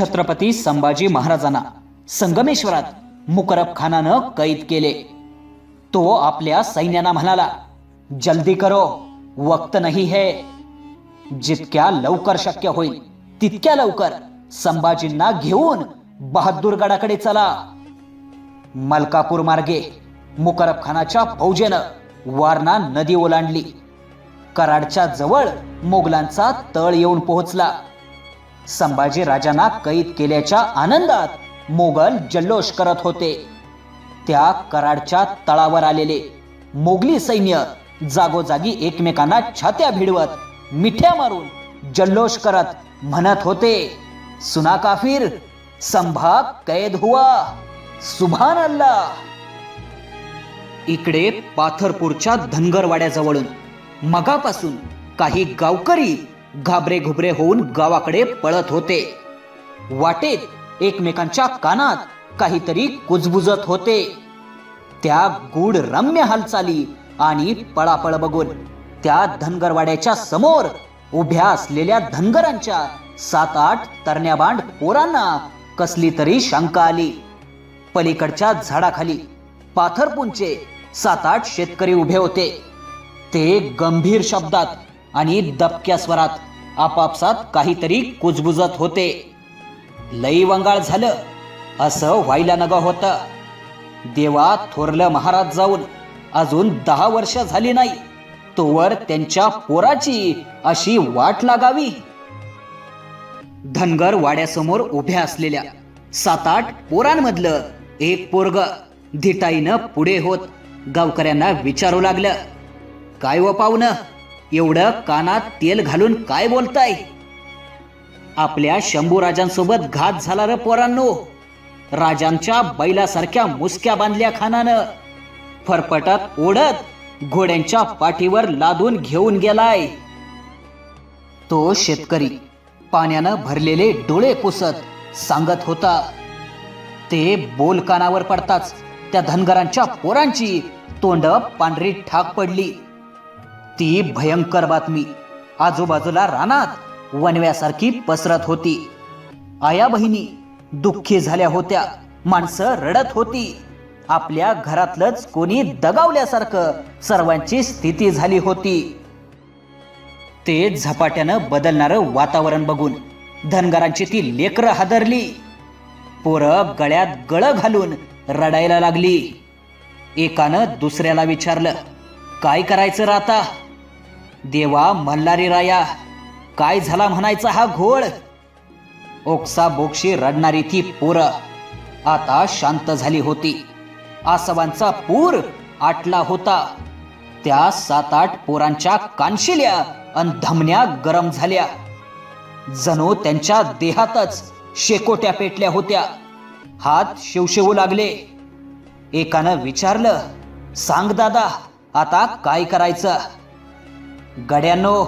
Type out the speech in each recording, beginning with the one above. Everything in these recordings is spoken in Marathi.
छत्रपती संभाजी महाराजांना संगमेश्वरात मुकरब खानानं कैद केले. तो आपल्या सैन्याना म्हणाला जल्दी करो वक्त नाही है. जितक्या लवकर शक्य होईल तितक्या लवकर संभाजींना घेऊन बहादूरगडाकडे चला. मलकापूर मार्गे मुकरब खानाच्या फौजेनं वारणा नदी ओलांडली. कराडच्या जवळ मोगलांचा तळ येऊन पोहोचला. संभाजी राजांना कैद केल्याच्या आनंदात मोगल जल्लोष करत होते. त्या कराडच्या तळावर आलेले मोगली सैन्य जागोजागी एकमेकांना छात्या भिडवत मिठ्या मारून जल्लोष करत म्हणत होते. सुना काफिर संभा कैद हुआ सुभान अल्लाह इकडे पाथरपूरच्या धनगरवाड्याजवळून मगापासून काही गावकरी घाबरे घुबरे होऊन गावाकडे पळत होते. वाटेत एकमेकांच्या कानात काहीतरी कुजबुजत होते. त्या गूढ रम्य हालचाली आणि पळापळ बघून त्या धनगरवाड्याच्या समोर उभ्या असलेल्या धनगरांच्या सात आठ तरण्याबांड पोरांना कसली तरी शंका आली. पलीकडच्या झाडाखाली पाथरपुंचे सात आठ शेतकरी उभे होते. ते गंभीर शब्दात आणि दबक्या स्वरात आपापसात काहीतरी कुजबुजत होते. लई वंगाळ झालं असं व्हायला नग होतं. देवा थोरलं महाराज जाऊन अजून दहा वर्ष झाली नाही तोवर त्यांच्या पोराची अशी वाट लागावी. धनगर वाड्यासमोर उभ्या असलेल्या सात आठ पोरांमधलं एक पोरग धिटाईनं पुढे होत गावकऱ्यांना विचारू लागलं काय व पाहुणं? एवढं कानात तेल घालून काय बोलताय? आपल्या शंभू राजांसोबत घात झाला र पोरांनो. राजांच्या बैलासारख्या मुसक्या बांधल्या खानानं. फरफटत ओढत घोड्यांच्या पाठीवर लादून घेऊन गेलाय. तो शेतकरी पाण्यानं भरलेले डोळे पुसत सांगत होता ते बोल कानावर पडताच त्या धनगरांच्या पोरांची तोंड पांढरी ठाक पडली. ती भयंकर बातमी. आजूबाजूला रानात वनव्यासारखी पसरत होती. आया बहिणी दुःखी झाल्या होत्या. माणसं रडत होती. आपल्या घरातलंच कोणी दगावल्यासारखं सर्वांची स्थिती झाली होती. ते झपाट्यानं बदलणारं वातावरण बघून धनगरांची ती लेकरं हादरली. पोरं गळ्यात गळ घालून रडायला लागली. एकानं दुसऱ्याला विचारलं काय करायचं राहता देवा मल्हारी राया काय झाला म्हणायचा हा घोळ? ओक्सा बोक्षी रडणारी ती पोरं आता शांत झाली होती. आसवांचा पूर आटला होता. त्या सात आठ पोरांच्या कानशिल्या अन धमन्या गरम झाल्या. जणू त्यांच्या देहातच शेकोट्या पेटल्या होत्या. हात शिवशिवू लागले. एकानं विचारलं सांग दादा आता काय करायचं? गड्यांनो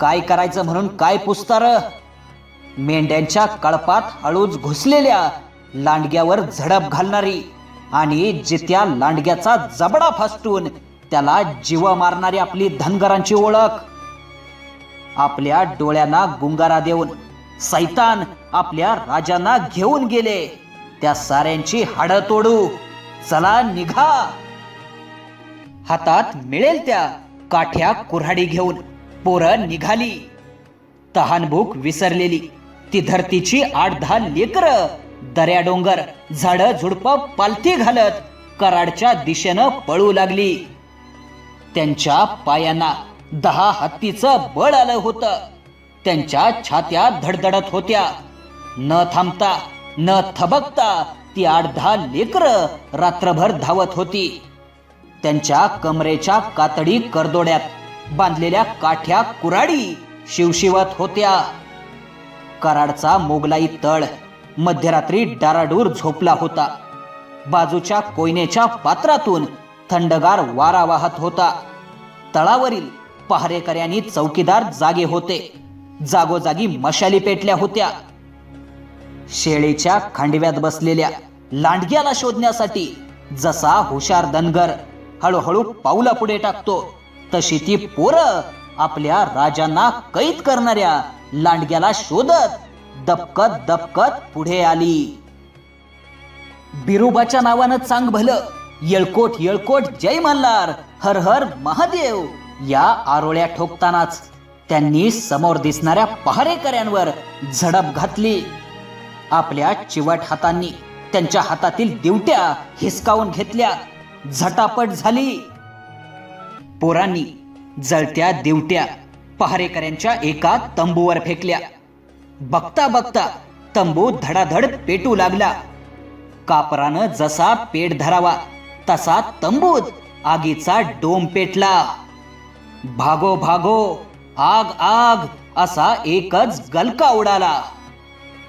काय करायचं म्हणून काय पुस्तार? मेंढ्यांच्या कळपात हळूच घुसलेल्या लांडग्यावर झडप घालणारी आणि जित्या लांडग्याचा जबडा फासटून त्याला जीव मारणारी आपली धनगरांची ओळख. आपल्या डोळ्यांना गुंगारा देऊन सैतान आपल्या राजांना घेऊन गेले. त्या साऱ्यांची हाडं तोडू. चला निघा. हातात मिळेल त्या. काठ्या कुऱ्हाडी घेऊन पोरं निघाली. तहानभूक विसरलेली. ती धरतीची आठ दहा लेकर दऱ्या डोंगर झाड झुडप पालथी घालत कराडच्या दिशेनं पळू लागली. त्यांच्या पायांना दहा हत्तीचं बळ आलं होतं. त्यांच्या छात्या धडधडत होत्या. न थांबता न थबकता ती आठ दहा लेकर रात्रभर धावत होती. त्यांच्या कमरेच्या कातडी करदोड्यात बांधलेल्या काठ्या कुराडी शिवशिवत होत्या. कराडचा मोगलाई तळ मध्यरात्री डाराडूर झोपला होता. बाजूच्या कोयनेच्या पात्रातून थंडगार वारा वाहत होता. तळावरील पहारेकऱ्यांनी चौकीदार जागे होते. जागोजागी मशाली पेटल्या होत्या. शेळीच्या खांडव्यात बसलेल्या लांडग्याला शोधण्यासाठी जसा हुशार धनगर हळूहळू पाऊला पुढे टाकतो. तशी ती पोरं आपल्या राजांना कैद करणाऱ्या लांडग्याला शोधत दबकत दबकत पुढे आली. बिरोबाच्या नावानं चांग भलं येळकोट येळकोट जय मल्हार हर हर महादेव या आरोळ्या ठोकतानाच त्यांनी समोर दिसणाऱ्या पहारेकऱ्यांवर झडप घातली. आपल्या चिवट हातांनी त्यांच्या हातातील दिवट्या हिसकावून घेतल्या. झटापट झाली. पोरांनी जळत्या दिवट्या पहारेकऱ्यांच्या एका तंबूवर फेकल्या. बघता बघता तंबू धडाधड पेटू लागला. कापरानं जसा पेट धरावा तसा तंबूत आगीचा डोम पेटला. भागो भागो आग आग असा एकच गलका उडाला.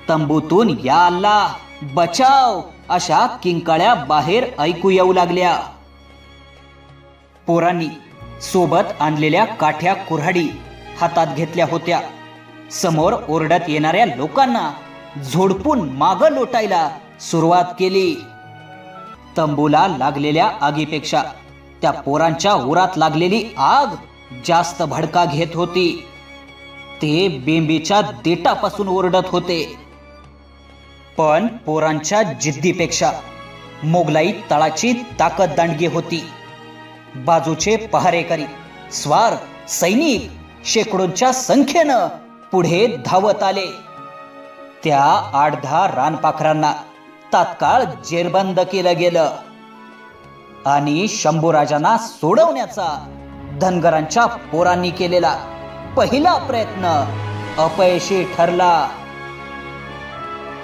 तंबूतून या अल्ला बचाव अशा किंकाळ्या बाहेर ऐकू येऊ लागल्या. पोरांनी सोबत आणलेल्या काठ्या कुऱ्हाडी हातात घेतल्या होत्या. समोर ओरडत येणाऱ्या लोकांना झोडपून माग लोटायला सुरुवात केली. तंबूला लागलेल्या आगीपेक्षा त्या पोरांच्या उरात लागलेली आग जास्त भडका घेत होती. ते बेंबीच्या देटापासून ओरडत होते. पण पोरांच्या जिद्दीपेक्षा मोगलाई तळाची ताकद दांडगी होती. बाजूचे पहारेकरी स्वार सैनिक शेकडोंच्या संख्येनं पुढे धावत आले. त्या आठ दहा रानपाखरांना तात्काळ जेरबंद केलं गेलं आणि शंभूराजांना सोडवण्याचा धनगरांच्या पोरांनी केलेला पहिला प्रयत्न अपयशी ठरला.